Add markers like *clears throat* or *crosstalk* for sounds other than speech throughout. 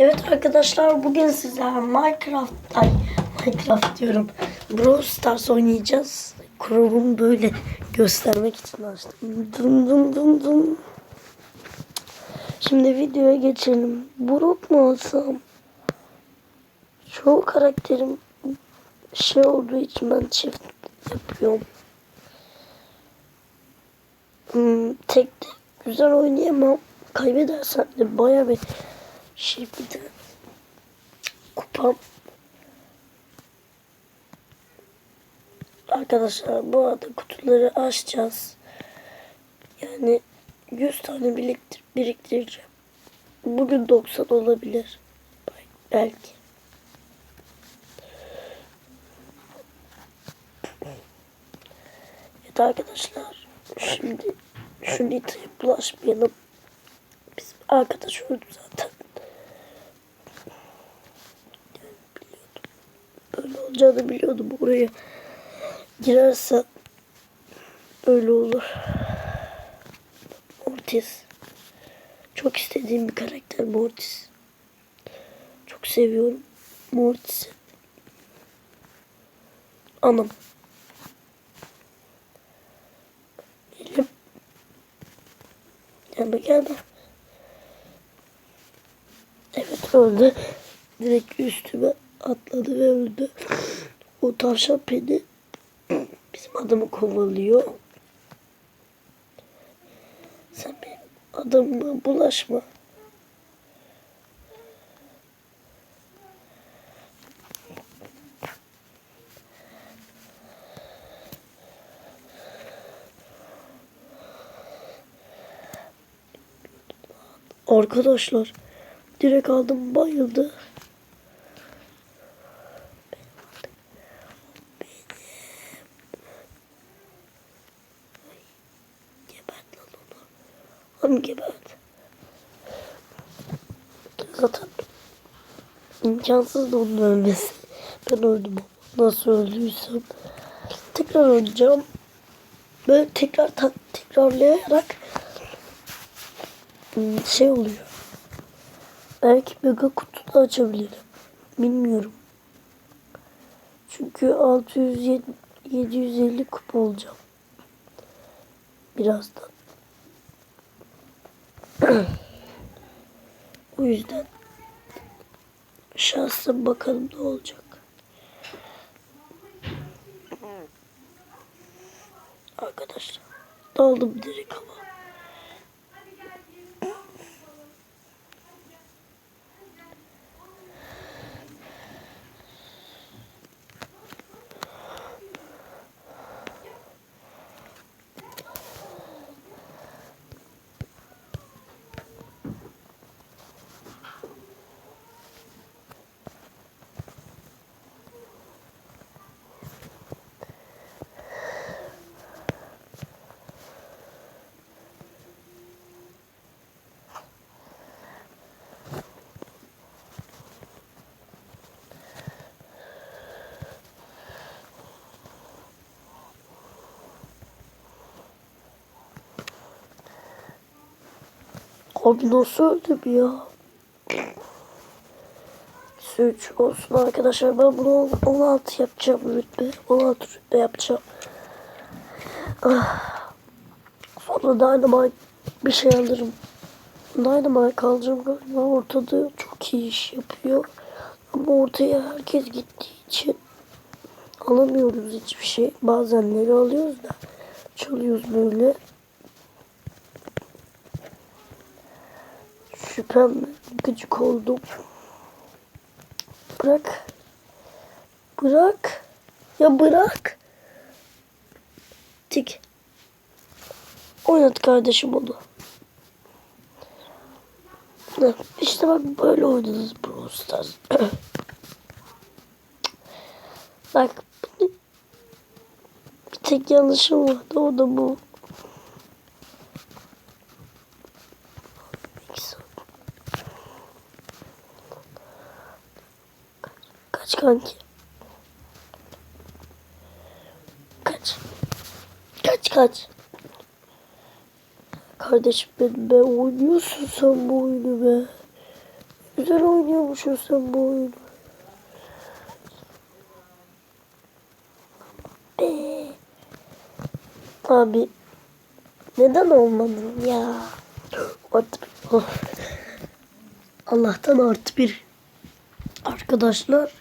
Evet arkadaşlar bugün sizlerle Minecraft ay Minecraft diyorum. Brawl Stars oynayacağız. Chrome'u böyle göstermek için açtım. Dın dın dın dın. Şimdi videoya geçelim. Brook mu alsam? Çoğu karakterim şey olduğu için ben çift yapıyorum. Hmm, tek de güzel oynayamam. Kaybedersem de baya bir şey bir de kupam. Arkadaşlar bu arada kutuları açacağız. Yani 100 tane biriktir biriktireceğim. Bugün 90 olabilir. Belki. Evet arkadaşlar. Şimdi şu Nita'ya bulaşmayalım. Bizim arkadaş öldü zaten. Yani biliyordum. Böyle olacağını biliyordum. Oraya girerse öyle olur. Mortis. Çok istediğim bir karakter Mortis. Çok seviyorum Mortis'i. Anam. Elim. Gelme gelme. Evet öldü. Direkt üstüme atladı ve öldü. O tavşan beni bizim adamı kovalıyor. Sen benim adamıma bulaşma. Arkadaşlar direkt aldım bayıldı. Hangi gebert? Zaten imkansız da onun ölmesi. Ben öldüm nasıl öldüysem. Tekrar oynayacağım. Böyle tekrar tak tekrarlayarak şey oluyor. Belki mega kutu da açabilirim. Bilmiyorum. Çünkü 600 750 kupa olacağım. Birazdan. *clears throat* o yüzden şansım bakalım ne olacak. Arkadaşlar daldım direkt ama. Abi nasıl öldüm ya? 3 olsun arkadaşlar. Ben bunu 16 yapacağım rütbe. 16 rütbe yapacağım. Ah. Sonra Dynamite bir şey alırım. Dynamite alacağım galiba. Ortada çok iyi iş yapıyor. Ama ortaya herkes gittiği için alamıyoruz hiçbir şey. Bazenleri alıyoruz da çalıyoruz böyle. Şüphem gıcık oldum. Bırak. Bırak. Ya bırak. Tik. Oynat kardeşim onu. İşte bak böyle oynadınız Brawl Stars. *clears throat* bak bir tek yanlışım vardı o da bu. Kaç kanki. Kaç. Kaç kaç. Kardeşim benim be oynuyorsun sen bu oyunu be. güzel oynuyormuşsun sen bu oyunu. Be. Abi neden olmadın ya? Artı bir. Oh. Allah'tan artı bir. Arkadaşlar.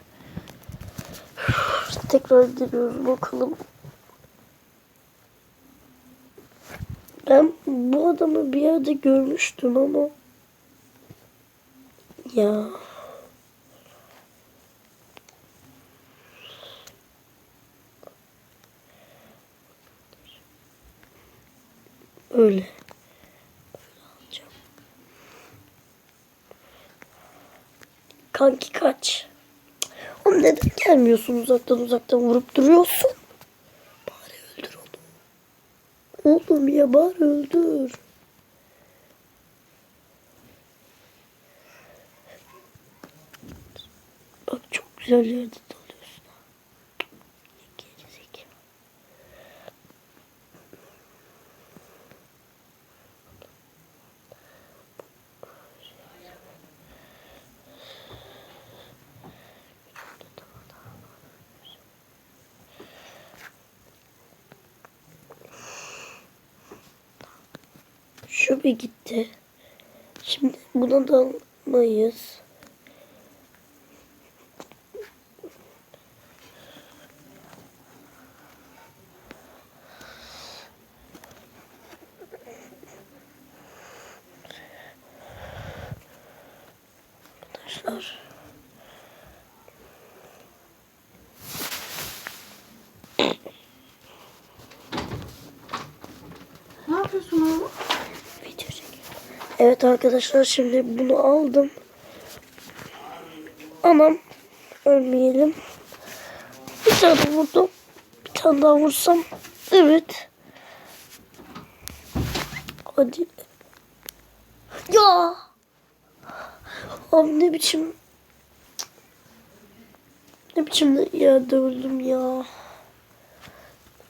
*laughs* Tekrar giriyoruz bakalım. Ben bu adamı bir yerde görmüştüm ama ya öyle. Kanki kaç. Neden gelmiyorsun uzaktan uzaktan vurup duruyorsun? Bari öldür onu. Oğlum ya bari öldür. Bak çok güzel yerde Şu bir gitti. Şimdi buna dalmayız. Arkadaşlar. Ne yapıyorsun oğlum? Video çekiyorum. Evet arkadaşlar şimdi bunu aldım. Anam ölmeyelim. Bir tane vurdum. Bir tane daha vursam. Evet. Hadi. Ya. Abi ne biçim. Ne biçim yerde öldüm ya.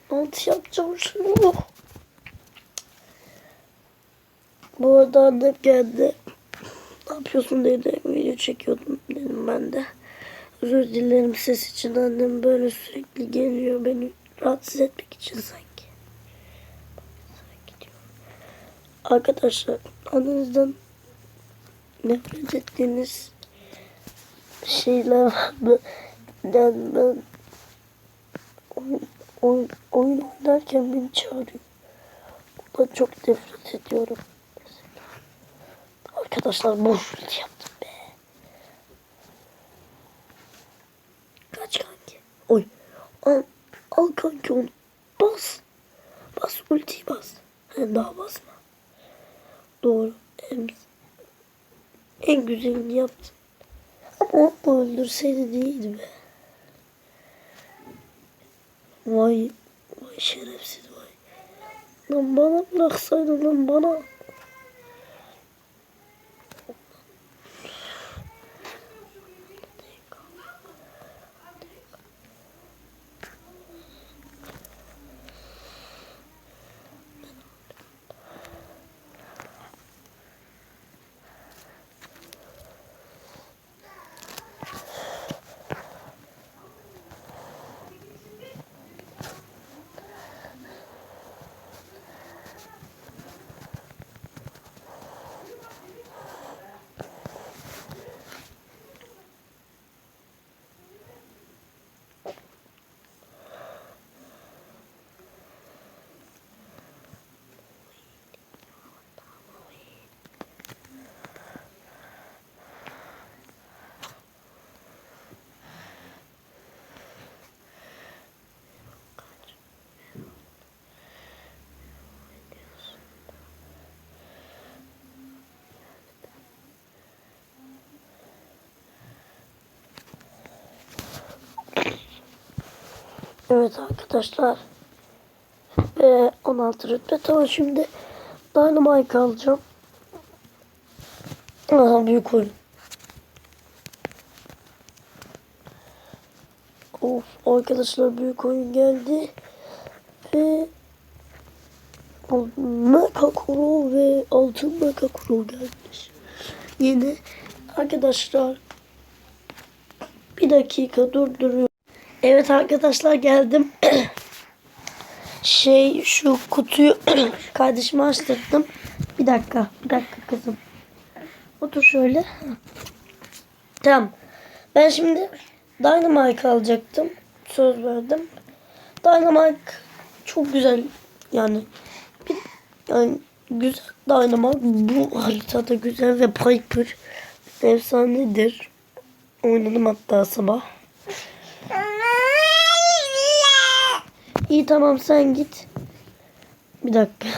Altı yapacağım şunu. Bu arada annem geldi. Ne yapıyorsun dedi. Video çekiyordum dedim ben de. Özür dilerim ses için annem böyle sürekli geliyor beni rahatsız etmek için sanki. Arkadaşlar annenizden nefret ettiğiniz şeyler mı? Ben, ben oyun, oyun, oyun oynarken beni çağırıyor. Ondan çok nefret ediyorum. Arkadaşlar boş ulti yaptım be. Kaç kanki. Oy. Al, al kanki onu. Bas. Bas ultiyi bas. He, daha basma. Doğru. En, en güzelini yaptın. Ama onu da öldürseydi değildi be. Vay. Vay şerefsiz vay. Lan bana bıraksaydın lan bana. Evet arkadaşlar. Ve 16 rütbe. Tamam şimdi Dynamite alacağım. Aha büyük oyun. Of arkadaşlar büyük oyun geldi. Ve Mecha Kuro ve altın Mecha Kuro gelmiş. Yeni Arkadaşlar bir dakika durduruyorum. Evet arkadaşlar geldim. *clears throat* şey şu kutuyu *clears throat* kardeşime açtırdım. Bir dakika bir dakika kızım. Otur şöyle. Tamam. Ben şimdi Dynamite alacaktım. Söz verdim. Dynamite çok güzel yani. Bir, yani güzel Dynamite bu haritada güzel ve Piper efsanedir. Oynadım hatta sabah. İyi tamam sen git. Bir dakika.